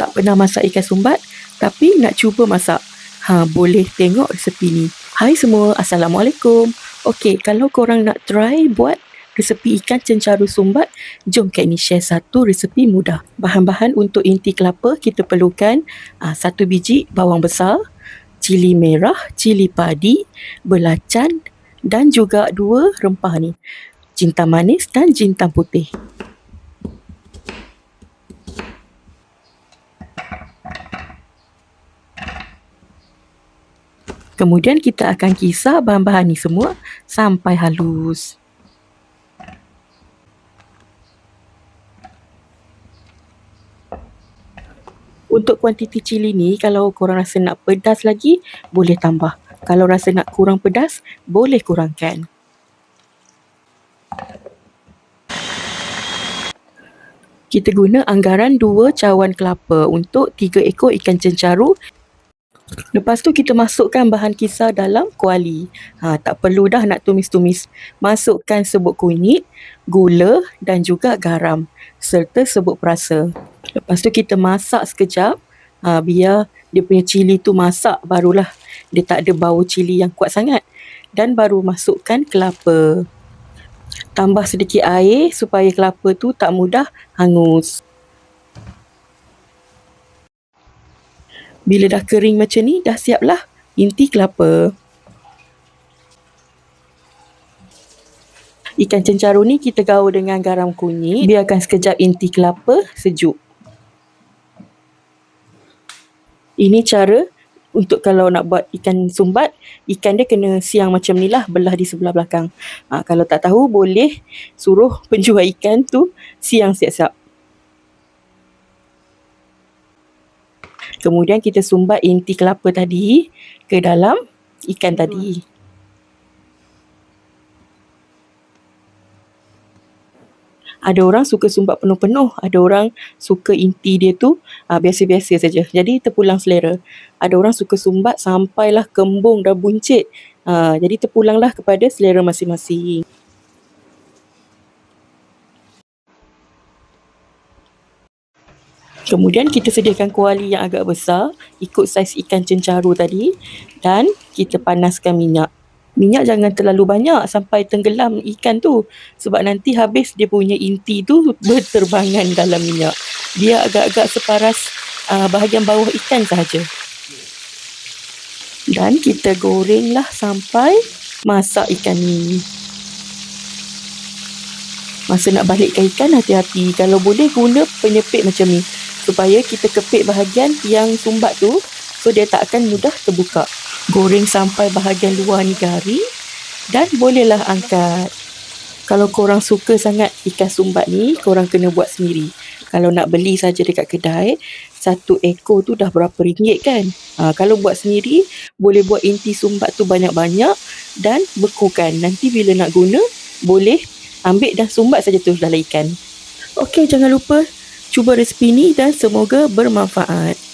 tak pernah masak ikan sumbat tapi nak cuba masak. Ha, boleh tengok resepi ni. Hai semua, Assalamualaikum. Okey, kalau korang nak try buat resepi ikan cencaru sumbat, jom Kak ni share satu resepi mudah. Bahan-bahan untuk inti kelapa kita perlukan aa, satu biji bawang besar, cili merah, cili padi, belacan dan juga dua rempah ni. Jintan manis dan jintan putih. Kemudian kita akan kisar bahan-bahan ni semua sampai halus. Untuk kuantiti cili ni, kalau korang rasa nak pedas lagi, boleh tambah. Kalau rasa nak kurang pedas, boleh kurangkan. Kita guna anggaran dua cawan kelapa untuk tiga ekor ikan cencaru Lepas tu kita masukkan bahan kisar dalam kuali. Ha, tak perlu dah nak tumis-tumis. Masukkan sebut kunyit, gula dan juga garam serta sebut perasa. Lepas tu kita masak sekejap ha, biar dia punya cili tu masak barulah dia tak ada bau cili yang kuat sangat. Dan baru masukkan kelapa. Tambah sedikit air supaya kelapa tu tak mudah hangus. Bila dah kering macam ni, dah siaplah inti kelapa. Ikan cencaru ni kita gaul dengan garam kunyit. Biarkan sekejap inti kelapa sejuk. Ini cara untuk kalau nak buat ikan sumbat, ikan dia kena siang macam ni lah, belah di sebelah belakang. Ha, kalau tak tahu, boleh suruh penjual ikan tu siang siap-siap. Kemudian kita sumbat inti kelapa tadi ke dalam ikan tadi. Ada orang suka sumbat penuh-penuh, ada orang suka inti dia tu uh, biasa-biasa saja. Jadi terpulang selera. Ada orang suka sumbat sampailah kembung dan buncit. Uh, jadi terpulanglah kepada selera masing-masing. Kemudian kita sediakan kuali yang agak besar ikut saiz ikan cencaru tadi dan kita panaskan minyak. Minyak jangan terlalu banyak sampai tenggelam ikan tu sebab nanti habis dia punya inti tu berterbangan dalam minyak. Dia agak-agak separas uh, bahagian bawah ikan sahaja. Dan kita gorenglah sampai masak ikan ni. Masa nak balikkan ikan hati-hati. Kalau boleh guna penyepit macam ni supaya kita kepit bahagian yang sumbat tu so dia tak akan mudah terbuka. Goreng sampai bahagian luar ni garing dan bolehlah angkat. Kalau korang suka sangat ikan sumbat ni, korang kena buat sendiri. Kalau nak beli saja dekat kedai, satu ekor tu dah berapa ringgit kan? Ha, kalau buat sendiri, boleh buat inti sumbat tu banyak-banyak dan bekukan. Nanti bila nak guna, boleh ambil dan sumbat saja tu dalam ikan. Okey, jangan lupa cuba resipi ni dan semoga bermanfaat.